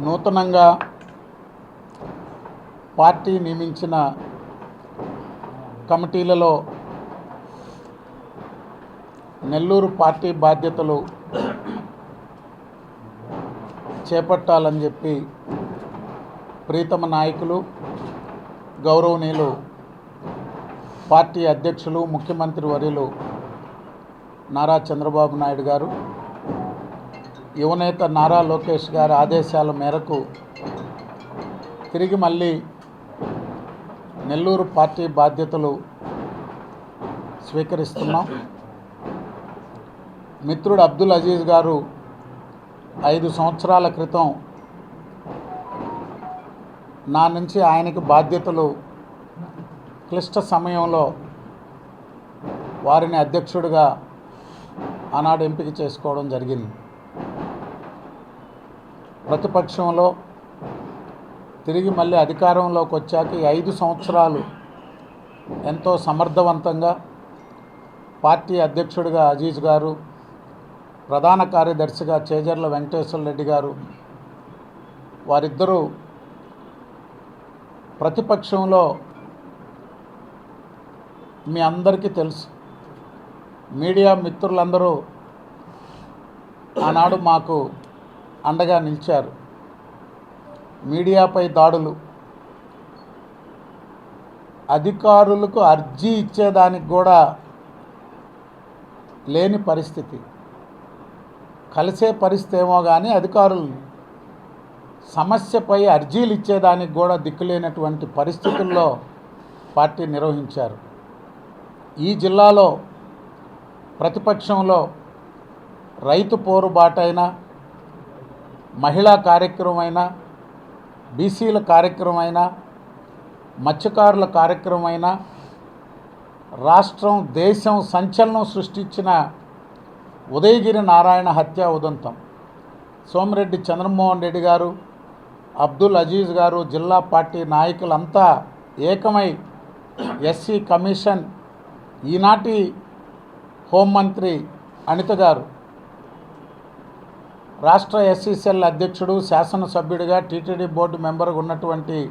నూతనంగా పార్టీ నియమించిన కమిటీలలో నెల్లూరు పార్టీ బాధ్యతలు చేపట్టాలని చెప్పి ప్రీతమ నాయకులు గౌరవనీయులు పార్టీ అధ్యక్షులు ముఖ్యమంత్రి వర్యులు నారా చంద్రబాబు నాయుడు గారు యువనేత నారా లోకేష్ గారి ఆదేశాల మేరకు తిరిగి మళ్ళీ నెల్లూరు పార్టీ బాధ్యతలు స్వీకరిస్తున్నాం. మిత్రుడు అబ్దుల్ అజీజ్ గారు ఐదు సంవత్సరాల క్రితం నా నుంచి ఆయనకి బాధ్యతలు క్లిష్ట సమయంలో వారిని అధ్యక్షుడిగా ఆనాడు ఎంపిక చేసుకోవడం జరిగింది. ప్రతిపక్షంలో తిరిగి మళ్ళీ అధికారంలోకి వచ్చాక ఈ ఐదు సంవత్సరాలు ఎంతో సమర్థవంతంగా పార్టీ అధ్యక్షుడిగా అజీజ్ గారు ప్రధాన కార్యదర్శిగా చేజర్ల వెంకటేశ్వర రెడ్డి గారు వారిద్దరూ ప్రతిపక్షంలో మీ అందరికీ తెలుసు. మీడియా మిత్రులందరూ ఆనాడు మాకు అండగా నిలిచారు. మీడియాపై దాడులు. అధికారులకు అర్జీ ఇచ్చేదానికి కూడా లేని పరిస్థితి. కలిసే పరిస్థితి ఏమో కానీ అధికారులు సమస్యపై అర్జీలు ఇచ్చేదానికి కూడా దిక్కులేనటువంటి పరిస్థితుల్లో పార్టీ నిర్వహించారు. ఈ జిల్లాలో ప్రతిపక్షంలో రైతు పోరుబాటైనా మహిళా కార్యక్రమమైనా బీసీల కార్యక్రమమైనా మత్స్యకారుల కార్యక్రమమైనా రాష్ట్రం దేశం సంచలనం సృష్టించిన ఉదయగిరి నారాయణ హత్య ఉదంతం. సోమిరెడ్డి చంద్రమోహన్ రెడ్డి గారు అబ్దుల్ అజీజ్ గారు జిల్లా పార్టీ నాయకులంతా ఏకమై ఎస్సీ కమిషన్ ఈనాటి హోంమంత్రి అనిత గారు రాష్ట్ర ఎస్సీసీఎల్ అధ్యక్షుడు శాసనసభ్యుడిగా టీటీడీ బోర్డు మెంబర్గా ఉన్నటువంటి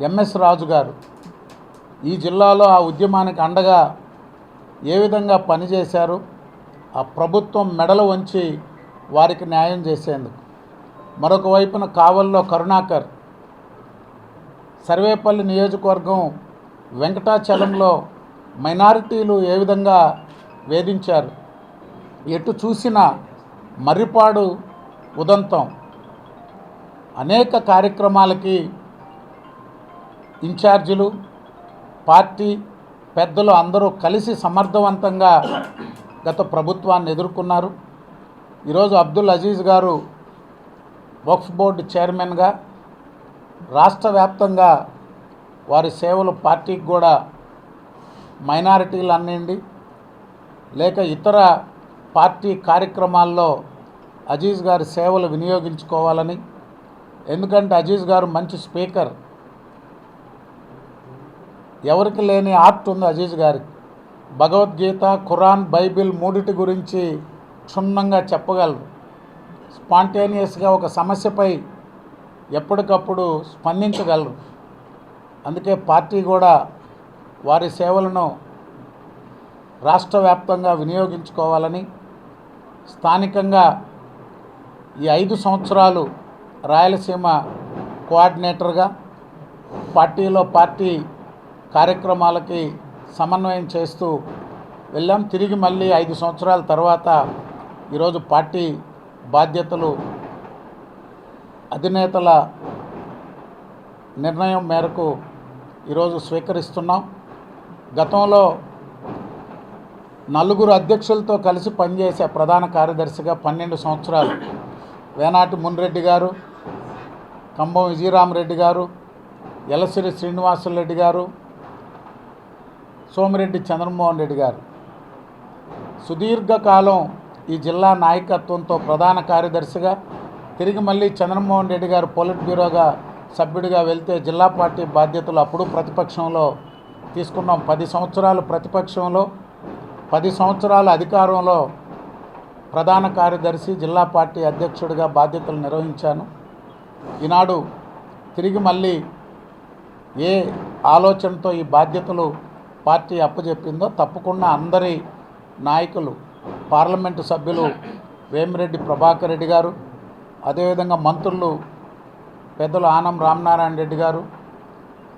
ఎంఎస్ రాజు గారు. ఈ జిల్లాలో ఆ ఉద్యమానికి అండగా ఏ విధంగా పనిచేశారు? ఆ ప్రభుత్వం మెడలు వంచి వారికి న్యాయం చేసేందుకు. మరొక వైపున కావల్లో కరుణాకర్. సర్వేపల్లి నియోజకవర్గం వెంకటాచలంలో మైనారిటీలు ఏ విధంగా వేధించారు? ఎటు చూసినా మర్రిపాడు ఉదంతం. అనేక కార్యక్రమాలకి ఇన్ఛార్జీలు పార్టీ పెద్దలు అందరూ కలిసి సమర్థవంతంగా గత ప్రభుత్వాన్ని ఎదుర్కొన్నారు. ఈరోజు అబ్దుల్ అజీజ్ గారు వక్ఫ్ బోర్డు చైర్మన్గా రాష్ట్ర వ్యాప్తంగా వారి సేవలు పార్టీకి కూడా మైనారిటీలు అనండి లేక ఇతర పార్టీ కార్యక్రమాల్లో అజీజ్ గారి సేవలు వినియోగించుకోవాలని ఎందుకంటే అజీజ్ గారు మంచి స్పీకర్. ఎవరికి లేని ఆర్ట్ ఉంది అజీజ్ గారికి భగవద్గీత ఖురాన్ బైబిల్ మూడిటి గురించి క్షుణ్ణంగా చెప్పగలరు. స్పాంటేనియస్గా ఒక సమస్యపై ఎప్పటికప్పుడు స్పందించగలరు. అందుకే పార్టీ కూడా వారి సేవలను రాష్ట్ర వ్యాప్తంగా వినియోగించుకోవాలని స్థానికంగా ఈ ఐదు సంవత్సరాలు రాయలసీమ కోఆర్డినేటర్గా పార్టీలో పార్టీ కార్యక్రమాలకి సమన్వయం చేస్తూ వెళ్ళాం. తిరిగి మళ్ళీ ఐదు సంవత్సరాల తర్వాత ఈరోజు పార్టీ బాధ్యతలు అధినేతల నిర్ణయం మేరకు ఈరోజు స్వీకరిస్తున్నాం. గతంలో నలుగురు అధ్యక్షులతో కలిసి పనిచేసే ప్రధాన కార్యదర్శిగా పన్నెండు సంవత్సరాలు వేనాటి మున్రెడ్డి గారు కంబం విజయరామరెడ్డి గారు ఎలసిరి శ్రీనివాసరెడ్డి గారు సోమిరెడ్డి చంద్రమోహన్ రెడ్డి గారు. సుదీర్ఘకాలం ఈ జిల్లా నాయకత్వంతో ప్రధాన కార్యదర్శిగా తిరిగి మళ్ళీ చంద్రమోహన్ రెడ్డి గారు పొలిట్ బ్యూరోగా సభ్యుడిగా వెళ్తే జిల్లా పార్టీ బాధ్యతలు అప్పుడు ప్రతిపక్షంలో తీసుకున్నాం. పది సంవత్సరాలు ప్రతిపక్షంలో పది సంవత్సరాల అధికారంలో ప్రధాన కార్యదర్శి జిల్లా పార్టీ అధ్యక్షుడిగా బాధ్యతలు నిర్వహించాను. ఈనాడు తిరిగి మళ్ళీ ఏ ఆలోచనతో ఈ బాధ్యతలు పార్టీ అప్పచెప్పిందో తప్పకుండా అందరి నాయకులు పార్లమెంటు సభ్యులు వేమిరెడ్డి ప్రభాకర్ రెడ్డి గారు అదేవిధంగా మంత్రులు పెద్దలు ఆనం రామనారాయణ రెడ్డి గారు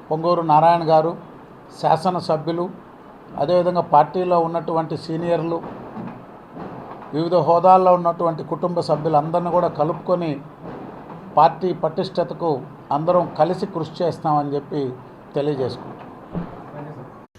పొంగూరు నారాయణ గారు శాసనసభ్యులు అదేవిధంగా పార్టీలో ఉన్నటువంటి సీనియర్లు వివిధ హోదాల్లో ఉన్నటువంటి కుటుంబ సభ్యులందరినీ కూడా కలుపుకొని పార్టీ పటిష్టతకు అందరం కలిసి కృషి చేస్తామని చెప్పి తెలియజేసుకుంటాం